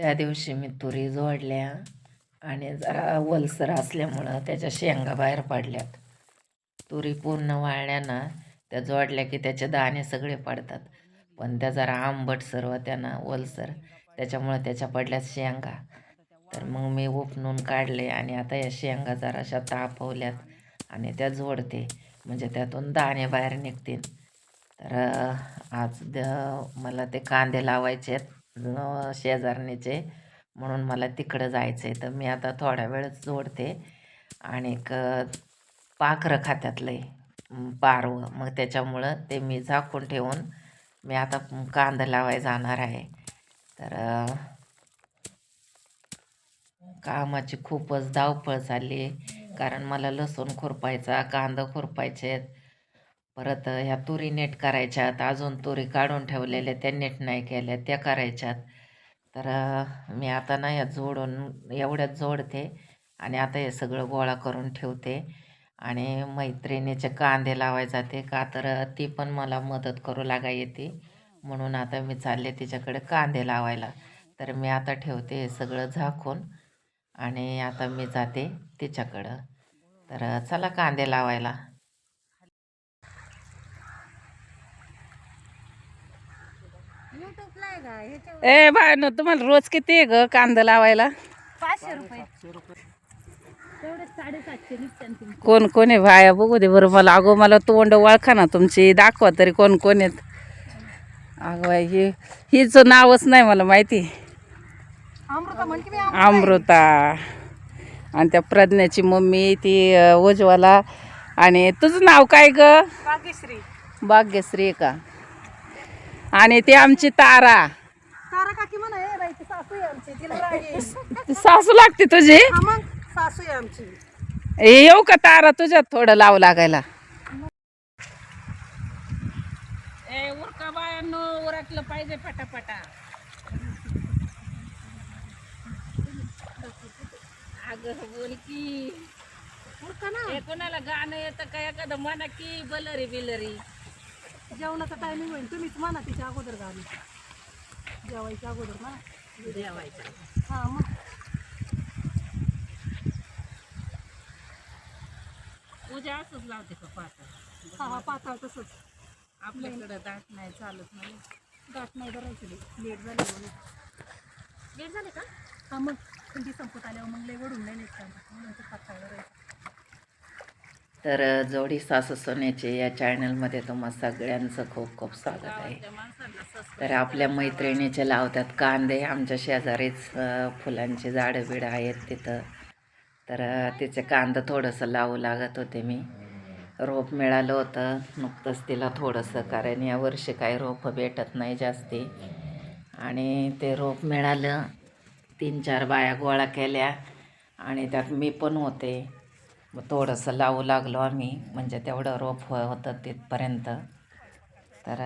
त्या दिवशी मी तुरी जोडल्या आणि जरा वलसर असल्यामुळं त्याच्या शेंगा बाहेर पडल्यात. तुरी पूर्ण वाळल्या ना त्या जोडल्या की त्याचे दाणे सगळे पडतात. पण त्या जरा आंबट सर्व त्यांना वलसर. त्याच्यामुळं त्याच्या पडल्यात शेंगा. तर मग मी उपणून काढले आणि आता या शेंगा जराशा तापवल्यात आणि त्या जोडते. म्हणजे त्यातून दाणे बाहेर निघतील. तर आज द- मला ते कांदे लावायचे आहेत शेजारणीचे. म्हणून मला तिकडं जायचं आहे तर मी आता थोड्या वेळच जोडते. आणि क पाखरं खात्यात लय अं, पारवं. मग त्याच्यामुळं ते मी झाकून ठेवून मी आता कांदा लावाय जाणार आहे. तर कामाची खूपच धावपळ चालली आहे कारण मला लसूण खुरपायचा कांदा खुरपायचे आहेत परत ह्या तुरी नेट करायच्यात अजून तुरी काढून ठेवलेल्या त्या नेट नाही केल्या त्या करायच्यात. तर मी आता ना या जोडून एवढ्यात जोडते आणि आता हे सगळं गोळा करून ठेवते. आणि मैत्रिणीचे कांदे लावाय जाते का तर ती पण मला मदत करू लागा येते. म्हणून आता मी चालले तिच्याकडे कांदे लावायला. तर मी आता ठेवते हे सगळं झाकून आणि आता मी जाते तिच्याकडं. तर चला कांदे लावायला. ए बाय न तुम्हाला रोज किती आहे ग कांदा लावायला? पाचशे रुपये. कोण कोण आहे? भाया बघू दे बरं मला. अगो मला तोंड ओळखा ना तुमची. दाखवा तरी कोण कोण आहेत. अगं ही हिचं नावच नाही मला माहिती. अमृता आणि त्या प्रज्ञाची मम्मी ती अं, उज्ज्वला आणि तुझं नाव काय ग? भाग्यश्री भाग्यश्री का? आणि ती आमची तारा. तारा काकी म्हणा ए बाई ती सासू आहे आमची तिला राग येईल. ती सासू लागते तुझी? हा मग सासू आहे आमची. ए, येऊ का तारा तुझ्यात थोडं लावू लागायला? ए उरका बायांनो उरकलं पाहिजे पटापटा. अगं बोल की. उरका ना. हे कोणाला गाणं येतं का? एखादं म्हणा की बलरी बिलरी जेवणाचा टायमिंग होईल. तुम्हीच म्हणा तिच्या अगोदर गाणी जेवायच्या अगोदर ना जेवायचं हा मग. पूजा असंच लावते का पाहता हा हा पाताळ तसंच. आपल्याकडं दाट नाही चालत नाही. गाठ नाही भरायची लेट झाली म्हणून लेट झाले का? हा मग. थंडी संपत आल्यावर मग लय वडून नाही नेत म्हणून ते पाताळ भरायचं तर जोडी सासू सोन्याचे या चॅनलमध्ये तुम्हा सगळ्यांचं खूप खूप स्वागत आहे. तर आपल्या मैत्रिणीचे लावतात कांदे. आमच्या शेजारीच फुलांची झाडं बिडं आहेत तिथं. तर तिचे कांदं थोडंसं लावू लागत होते मी. रोप मिळालं होतं. नुकतंच तिला थोडंसं कारण यावर्षी काही रोपं भेटत नाही जास्ती. आणि ते रोप मिळालं. तीन चार बाया गोळा केल्या आणि त्यात मी पण होते. मग थोडंसं लावू लागलो आम्ही म्हणजे तेवढं रोप हो- होतं तिथपर्यंत. तर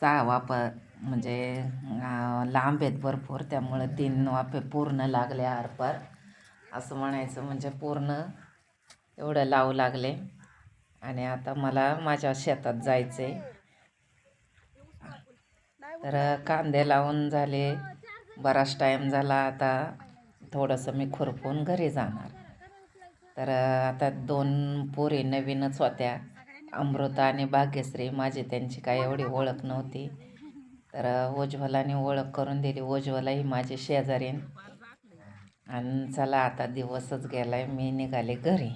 सहा वाप म्हणजे लांब आहेत भरपूर त्यामुळं तीन वाफे पूर्ण लागले आरपार. असं म्हणायचं म्हणजे पूर्ण एवढं लावू लागले. आणि आता मला माझ्या शेतात जायचं आहे तर कांदे लावून झाले. बराच टाईम झाला आता. थोडंसं मी खुरपून घरी जाणार. तर आता दोन पोरी नवीनच होत्या. अमृता आणि भाग्यश्री माझी त्यांची काही एवढी ओळख नव्हती. तर उज्ज्वलाने ओळख करून दिली. उज्ज्वला ही माझी शेजारीन. आणि चला आता दिवसच गेलाय मी निघाले घरी.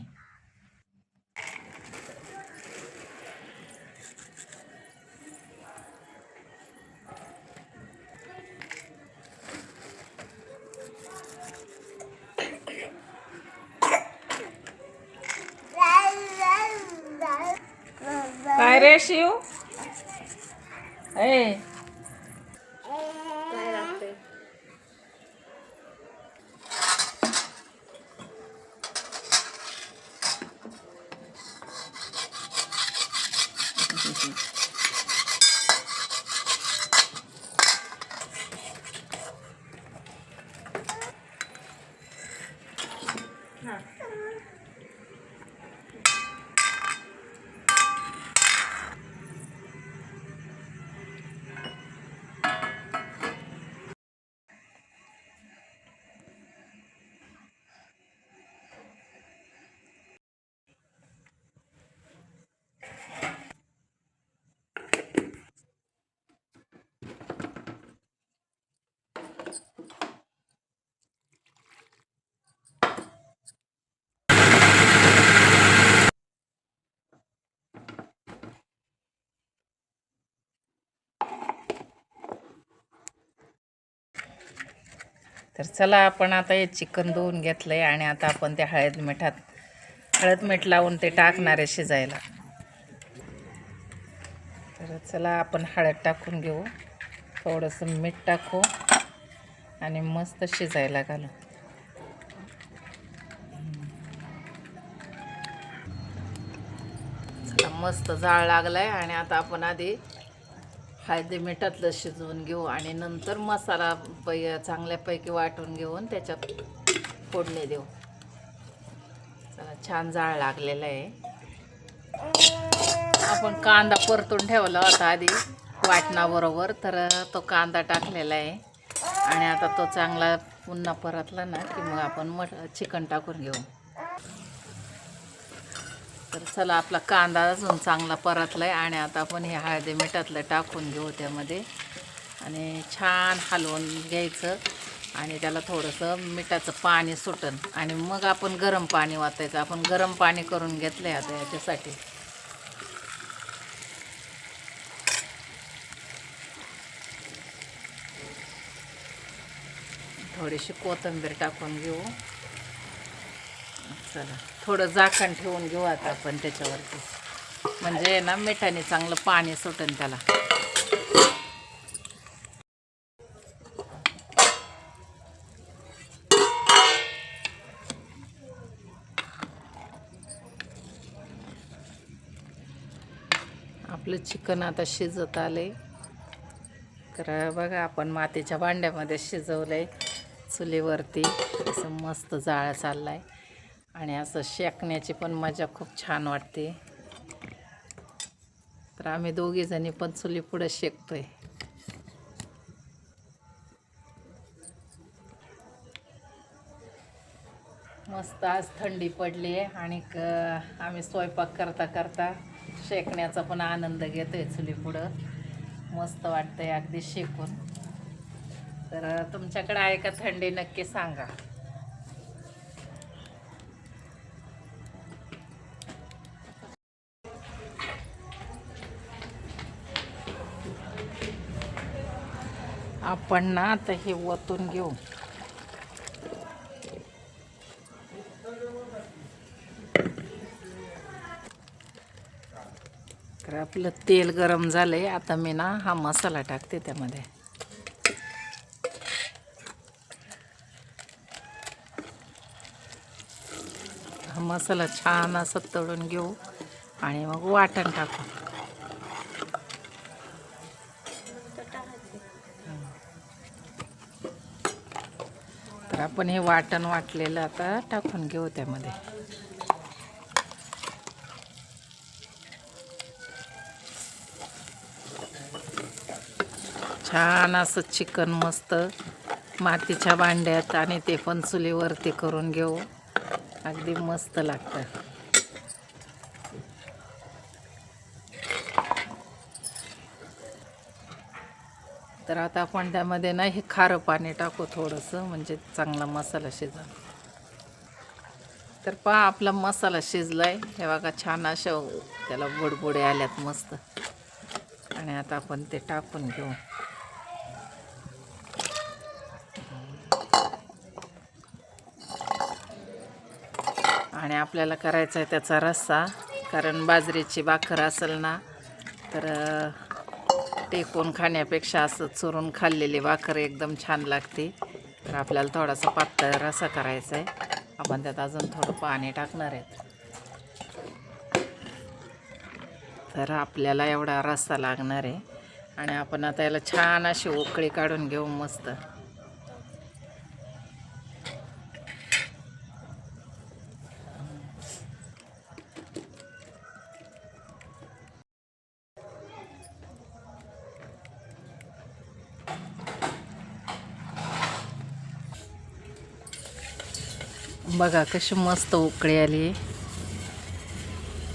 谁哟？哎。来拉腿。哈。तर चला आपण आता हे चिकन धुवून घेतलं आहे आणि आता आपण त्या हळद मिठात हळद मीठ लावून ते टाकणार आहे शिजायला. तर चला आपण हळद टाकून घेऊ. थोडंसं मीठ टाकू आणि मस्त शिजायला घालू. चला मस्त जाळ आहे आणि आता आपण आधी फायदे मिठातलं शिजवून घेऊ आणि नंतर मसाला पै चांगल्यापैकी वाटून घेऊन त्याच्यात फोडणी देऊ. चला छान जाळ लागलेला आहे. आपण कांदा परतून ठेवला होता आधी वाटणाबरोबर तर तो कांदा टाकलेला आहे. आणि आता तो चांगला पुन्हा परतला ना की मग आपण मट चिकन टाकून घेऊ. तर चला आपला कांदा अजून चांगला परतला आहे आणि आता आपण हे हळदी मिठातलं टाकून घेऊ त्यामध्ये. आणि छान हलवून घ्यायचं आणि त्याला थोडंसं मिठाचं पाणी सुटन. आणि मग आपण गरम पाणी वाचायचं आपण गरम पाणी करून घेतलं आहे आता याच्यासाठी. थोडीशी कोथिंबीर टाकून घेऊ. चला. थोडं झाकण ठेवून घेऊ आता आपण त्याच्यावरती. म्हणजे ना मिठाने चांगलं पाणी सुटेन त्याला. आपलं चिकन आता शिजत आले तर बघा आपण मातीच्या भांड्यामध्ये शिजवलं आहे चुलीवरती. असं मस्त जाळा चालला आहे आणि असं शेकण्याची पण मजा खूप छान वाटते. तर आम्ही दोघीजणी पण चुली पुढं शेकतोय. मस्त आज थंडी पडली आहे आणि क- आम्ही स्वयंपाक करता करता शेकण्याचा पण आनंद घेतोय चुली पुढं. मस्त वाटतंय अगदी शेकून. तर तुमच्याकडे आहे का थंडी नक्की सांगा. आपण ना आता हे ओतून घेऊ. तर आपलं तेल गरम झालंय. आता मी ना हा मसाला टाकते त्यामध्ये. हा मसाला छान असं तळून घेऊ. आणि मग वाटण टाकू. आपण हे वाटण वाटलेलं आता टाकून घेऊ त्यामध्ये. छान असं चिकन मस्त मातीच्या भांड्यात आणि ते पण चुलीवरती करून घेऊ. अगदी मस्त लागतं. तर आता आपण त्यामध्ये ना हे खारं पाणी टाकू थोडंसं म्हणजे चांगला मसाला शिजा तर पहा आपला मसाला शिजला आहे हे बघा छान अशा त्याला बुडबुडे आल्यात मस्त. आणि आता आपण ते टाकून घेऊ. आणि आपल्याला करायचा आहे त्याचा रस्सा कारण बाजरीची भाकर असेल ना तर टेकून खाण्यापेक्षा असं चुरून खाल्लेली भाकर एकदम छान लागते. तर आपल्याला थोडासा पातळ रस्सा करायचा आहे आपण त्यात अजून थोडं पाणी टाकणार आहेत. तर आपल्याला एवढा रस्सा लागणार आहे. आणि आपण आता याला छान अशी उकळी काढून घेऊ मस्त. बघा कशी मस्त उकळी आली.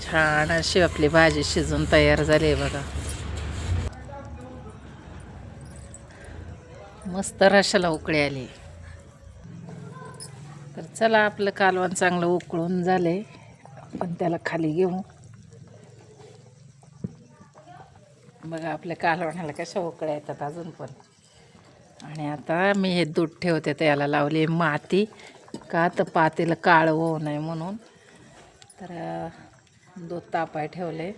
छान अशी आपली भाजी शिजून तयार झाली आहे बघा. मस्त रशाला उकळी आली. तर चला आपलं कालवण चांगलं उकळून झाले आपण त्याला खाली घेऊ. बघा आपल्या कालवणाला कशा उकळ्या येतात अजून पण. आणि आता मी हे दूध ठेवते त्याला लावली माती. का तर पातेलं काळं होऊ नये म्हणून. तर दूध तापाय ठेवले.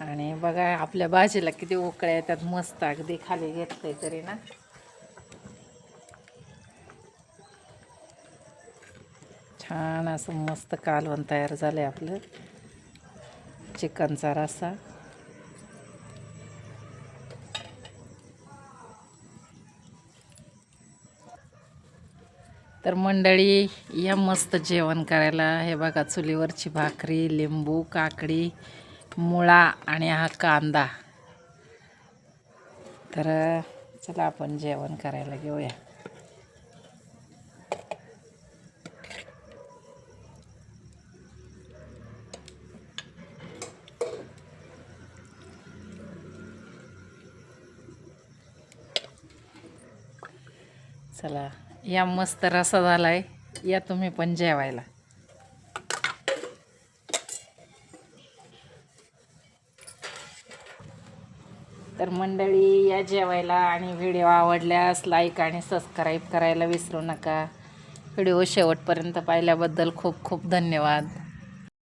आणि बघा आपल्या भाजीला किती उकळ्या येतात. मस्त अगदी खाली घेतलंय तरी ना. छान असं मस्त कालवण तयार झालं आहे आपलं. चिकनचा रस्सा. तर मंडळी या मस्त जेवण करायला. हे बघा चुलीवरची भाकरी लिंबू काकडी मुळा आणि हा कांदा. तर चला आपण जेवण करायला घेऊया. चला. या मस्त रसा आहे या तुम्ही पण जेवायला. तर मंडळी या जेवायला आणि व्हिडिओ आवडल्यास लाईक आणि सबस्क्राईब करायला विसरू नका. व्हिडिओ शेवटपर्यंत पाहिल्याबद्दल खूप खूप धन्यवाद.